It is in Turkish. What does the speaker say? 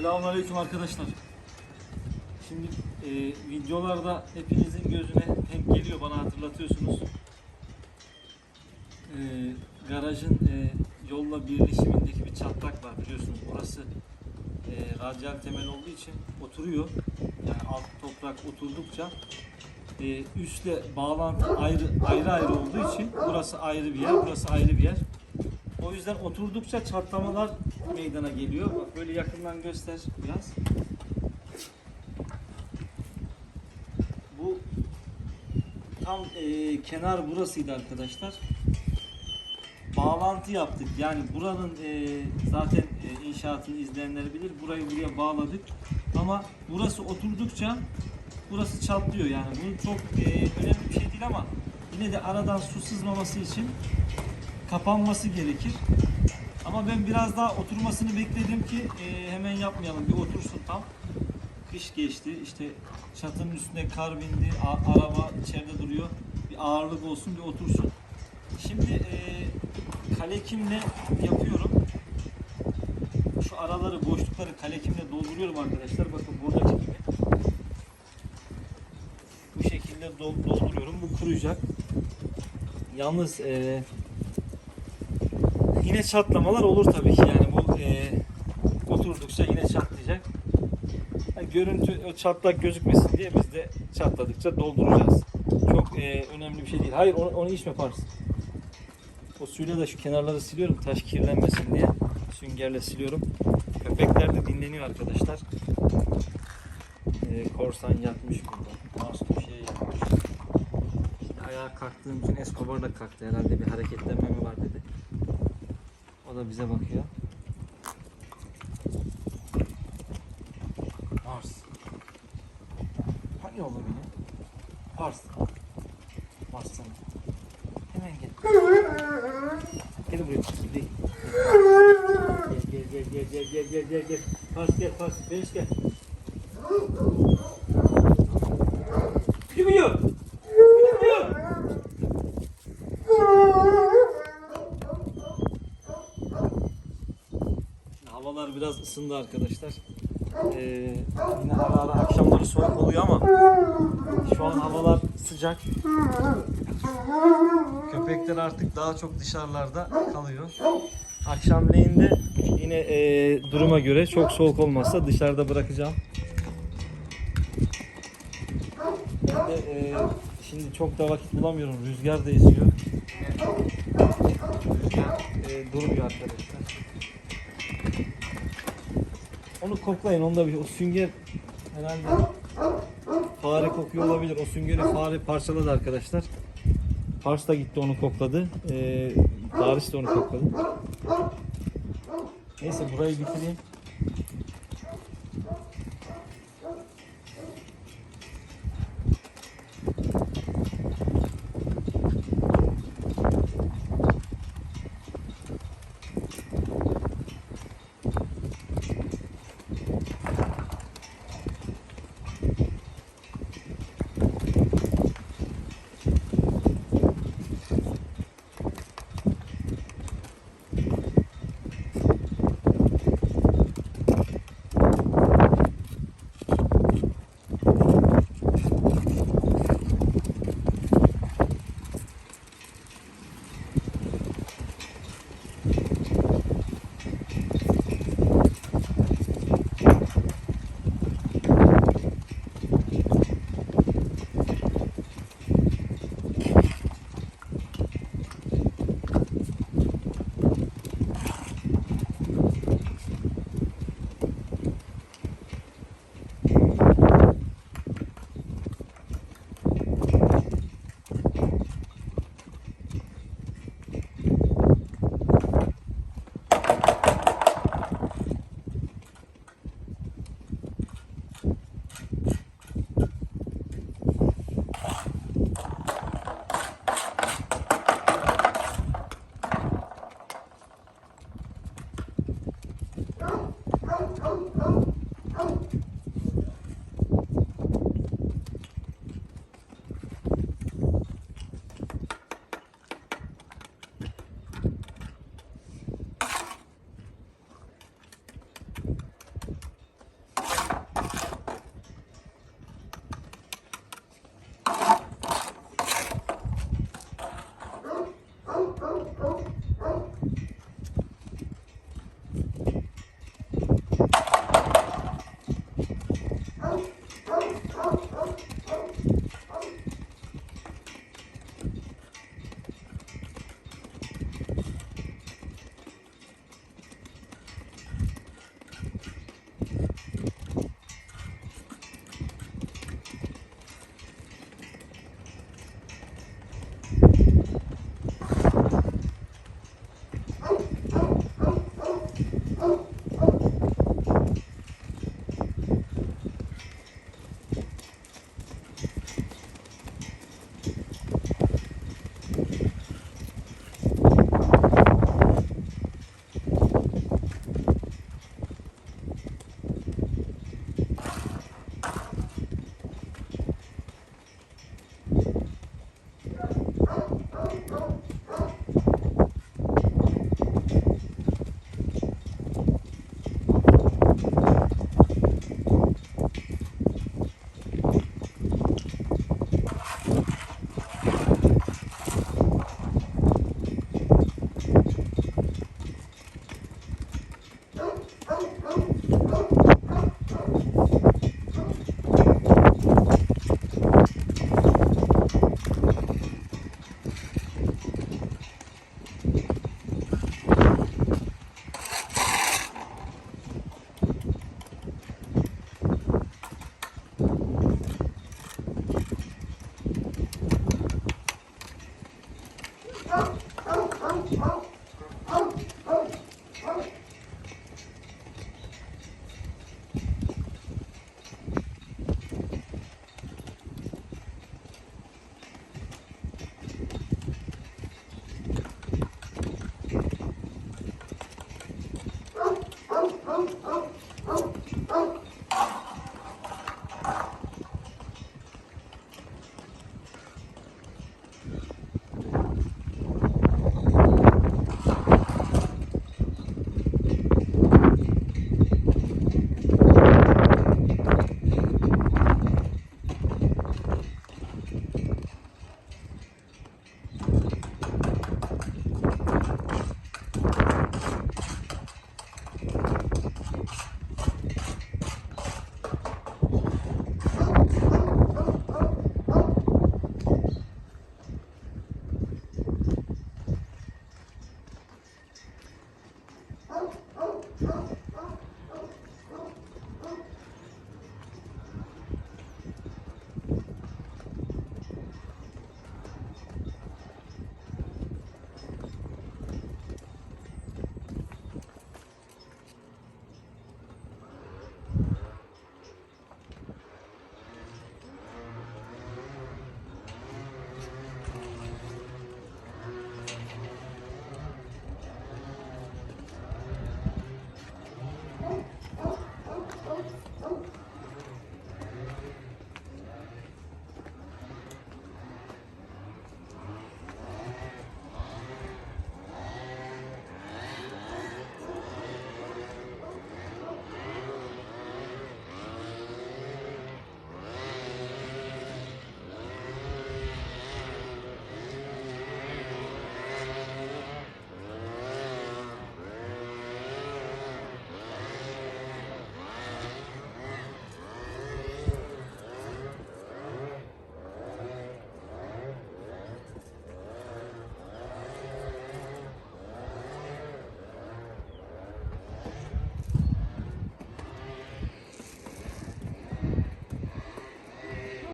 Selamünaleyküm arkadaşlar. Şimdi e, videolarda hepinizin gözüne hep geliyor bana hatırlatıyorsunuz. E, garajın e, yolla birleşimindeki bir çatlak var biliyorsunuz. Orası e, radyal temel olduğu için oturuyor. Yani alt toprak oturdukça e, üstle bağlantı ayrı ayrı ayrı olduğu için burası ayrı bir yer, burası ayrı bir yer. O yüzden oturdukça çatlamalar meydana geliyor. Bak böyle yakından göster biraz. Bu tam e, kenar burasıydı arkadaşlar. Bağlantı yaptık. Yani buranın e, zaten e, inşaatını izleyenler bilir. Burayı buraya bağladık. Ama burası oturdukça burası çatlıyor yani. Bu çok e, önemli bir şey değil ama yine de aradan su sızmaması için kapanması gerekir. Ama ben biraz daha oturmasını bekledim ki e, hemen yapmayalım. Bir otursun tam. Kış geçti. İşte çatının üstüne kar bindi. a- araba içeride duruyor. Bir ağırlık olsun, bir otursun. Şimdi e, kalekimle yapıyorum. Şu araları, boşlukları kalekimle dolduruyorum arkadaşlar. Bakın buradaki gibi. Bu şekilde dol- dolduruyorum. Bu kuruyacak. Yalnız e, yine çatlamalar olur tabii ki yani bu e, oturdukça yine çatlayacak. Yani görüntü o çatlak gözükmesin diye biz de çatladıkça dolduracağız. Çok e, önemli bir şey değil. Hayır onu, onu içme Pars. O suyla da şu kenarları siliyorum taş kirlenmesin diye. Süngerle siliyorum. Köpekler de dinleniyor arkadaşlar. E, korsan yatmış burada. Mars köşeye yatmış. Şimdi ayağa kalktığım için Escobar da kalktı herhalde bir hareketlenme mi var dedi. O da bize bakıyor. Mars. Hani beni? Mars. Mars sana. Hemen gel. Gel buraya. Gel. Gel gel gel gel gel gel gel. Pars gel pars. Beş gel. Havalar biraz ısındı arkadaşlar. Ee, yine ara ara akşamları soğuk oluyor ama şu an havalar sıcak. Köpekler artık daha çok dışarılarda kalıyor. Akşamleyin de yine e, duruma göre çok soğuk olmazsa dışarıda bırakacağım. Ben de, e, şimdi çok da vakit bulamıyorum. Rüzgar da esiyor. Rüzgar e, durmuyor arkadaşlar. Onu koklayın. Onda bir o sünger herhalde fare kokuyor olabilir. O süngeri fare parçaladı arkadaşlar. Pars da gitti onu kokladı. Ee, Paris de onu kokladı. Neyse burayı bitireyim.